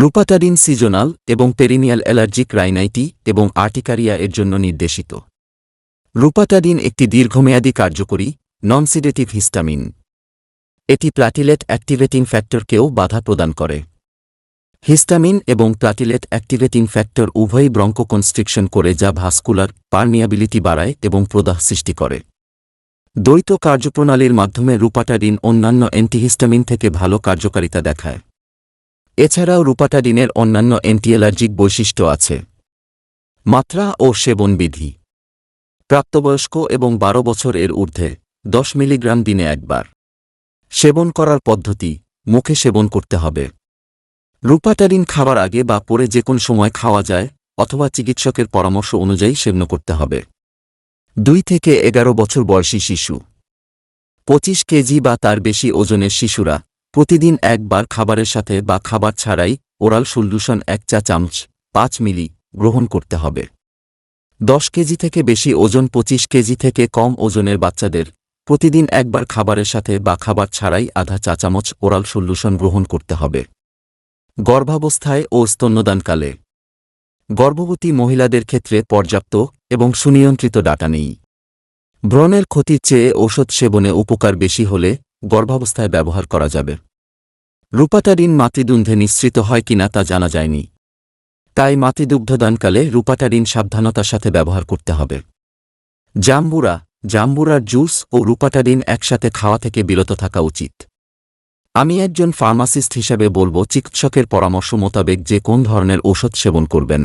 Rupatadine seasonal এবং perennial allergic rhinitis এবং urticaria এর জন্য নির্দেশিত। রূপাটাডিন একটি দীর্ঘমেয়াদী কার্যকরী নন সিডেটিভ হিস্টামিন এটি প্লাটিলেট অ্যাক্টিভেটিং ফ্যাক্টরকেও বাধা প্রদান করে। হিস্টামিন এবং প্লাটিলেট অ্যাক্টিভেটিং ফ্যাক্টর উভয়ই ব্রঙ্কোকনস্ট্রিকশন করে যা ভাস্কুলার পার্মিয়াবিলিটি বাড়ায় এবং প্রদাহ সৃষ্টি করে। দ্বৈত কার্যপ্রণালীর মাধ্যমে রূপাটাডিন অন্যান্য অ্যান্টিহিস্টামিন থেকে ভালো কার্যকারিতা দেখায়। এছাড়াও রূপাটাডিনের অন্যান্য অ্যান্টিঅ্যালার্জিক বৈশিষ্ট্য আছে। মাত্রা ও সেবনবিধি প্রাপ্তবয়স্ক এবং বারো বছর এর ঊর্ধ্বে দশ মিলিগ্রাম দিনে একবার। সেবন করার পদ্ধতি, মুখে সেবন করতে হবে। রূপাটারিন খাবার আগে বা পরে যে কোন সময় খাওয়া যায় অথবা চিকিৎসকের পরামর্শ অনুযায়ী সেবন করতে হবে। দুই থেকে এগারো বছর বয়সী শিশু। পঁচিশ কেজি বা তার বেশি ওজনের শিশুরা প্রতিদিন একবার খাবারের সাথে বা খাবার ছাড়াই ওরাল সলিউশন এক চা চামচ, পাঁচ মিলি গ্রহণ করতে হবে। দশ কেজি থেকে বেশি ওজন, পঁচিশ কেজি থেকে কম ওজনের বাচ্চাদের প্রতিদিন একবার খাবারের সাথে বা খাবার ছাড়াই আধা চা চামচ ওরাল সলিউশন গ্রহণ করতে হবে। গর্ভাবস্থায় ও স্তন্যদানকালে। গর্ভবতী মহিলাদের ক্ষেত্রে পর্যাপ্ত এবং সুনিয়ন্ত্রিত ডাটা নেই। ব্রণের ক্ষতির চেয়ে ঔষধ সেবনে উপকার বেশি হলে গর্ভাবস্থায় ব্যবহার করা যাবে। রূপাটারিন মাতৃদুন্ধে নিঃসৃত হয় কিনা তা জানা যায়নি। তাই মাতৃদুগ্ধদানকালে রূপাটারিন সাবধানতার সাথে ব্যবহার করতে হবে। জাম্বুরা, জাম্বুরার জুস ও রূপাটারিন একসাথে খাওয়া থেকে বিরত থাকা উচিত। আমি একজন ফার্মাসিস্ট হিসেবে বলব, চিকিৎসকের পরামর্শ মোতাবেক যে কোন ধরনের ঔষধ সেবন করবেন।